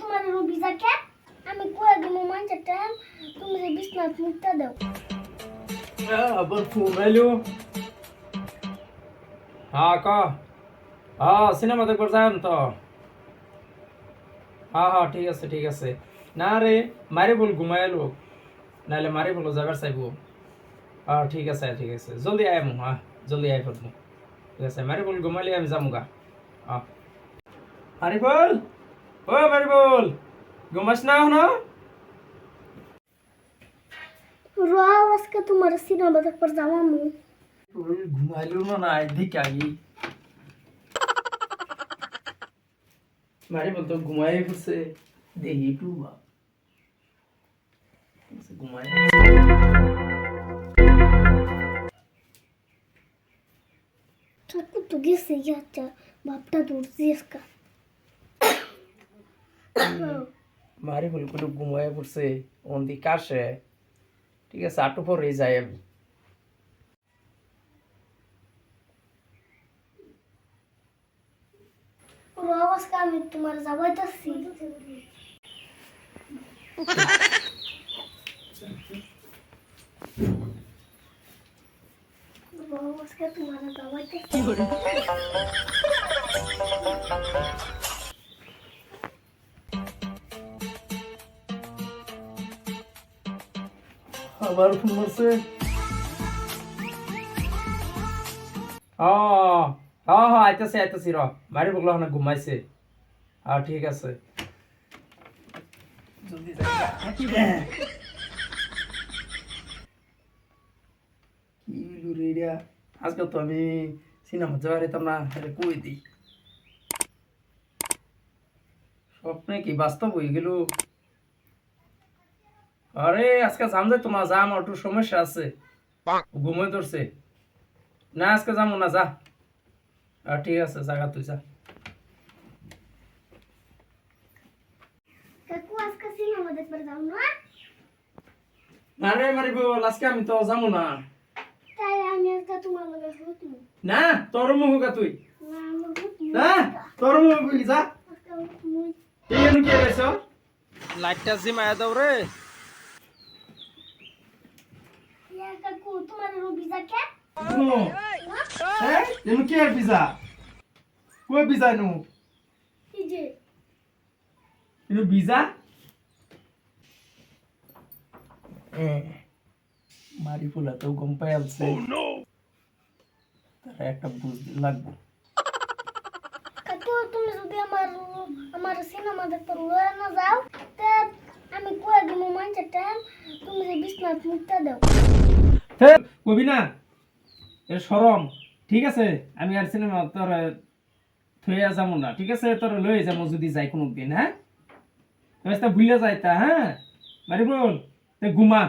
তোমার রবি যাকে আমি কয়ে দেবো মাঞ্চের তুমি যে বিছনাথ মুখটা দাও। আবার ফোন আইলো। হ্যাঁ ক। হ্যাঁ সিনেমা দেখবার যান তো। হ্যাঁ হ্যাঁ ঠিক আছে ঠিক আছে। না রে মারি বল ঘুমাই এলো নাহলে মারি বলো যাবার চাইব। হ্যাঁ ঠিক আছে ঠিক আছে। জলদি আয় মো হ্যাঁ জলদি আয় পড়ব ঠিক আছে মারি বল ঘুমাইলে আমি যামু গা হ্যাঁ মারি বল ও মারি বল ঘুমাস না হনো র আজকে তোমার সিনেমা দেখবার যাওয়া মু ঘুমাইলো না না এদিকে আগে মারি বলতো ঘুমাই পড়ছে দেখি একটু বা- ঘুমাই কাকু তো গেছে ইয়াটা বাপটা ধরছি আজকে মারি একটু ঘুমাই পড়ছে অন্দি কাশে ঠিক আছে আটু পরে যাই আমি। আমি তোমার র আজকে তোমার যাবাইতাছি আবার ফোন করছে হ্যাঁ হ্যাঁ হ্যাঁ আইতাছি আইতাছি র মারি বলল না ঘুমাইছে। হ্যাঁ ঠিক আছে। আজকে তো আমি সিনেমা যাওয়ার হইতাম না কই দিই? স্বপ্নে কি বাস্তব হয়ে গেল? আরে আজকে যাম যে তোমার যা আমার একটু সমস্যা আছে। ঘুমোয় ধরছে। না আজকে যাব না যা। আর ঠিক আছে জায়গা তুই যা। কাকু আজকে সিনেমা দেখবার যাও না? না রে মারি আজকে আমি তো যাব না। তাই আমি আজকে তোমার লগে শুতমু না তোর মুখ তুই। না তোর মুখ যা। লাইটটা জিমায়া দাও রে ইয়া কাকু তোমার রবি যাকে নো হ্যাঁ এনু কে পিজা কই পিজা নু কি যে এনু পিজা মারি ফুলা তো গম পাই আছে তারা একটা বুঝ লাগবো। কাকু তুমি যদি আমার আমার সিনেমা দেখতে না যাও তে আমি কয়ে দেবো মাঞ্চের টাইম তুমি মুখটা দাও। কবি না সরম ঠিক আছে? আমি আর সিনেমা তোর থইয়া যাব না, ঠিক আছে? তোর লই যাব যদি যাই কোনো দিন হ্যাঁ ভুলে যাইতা হ্যাঁ? মারি তে ঘুমা।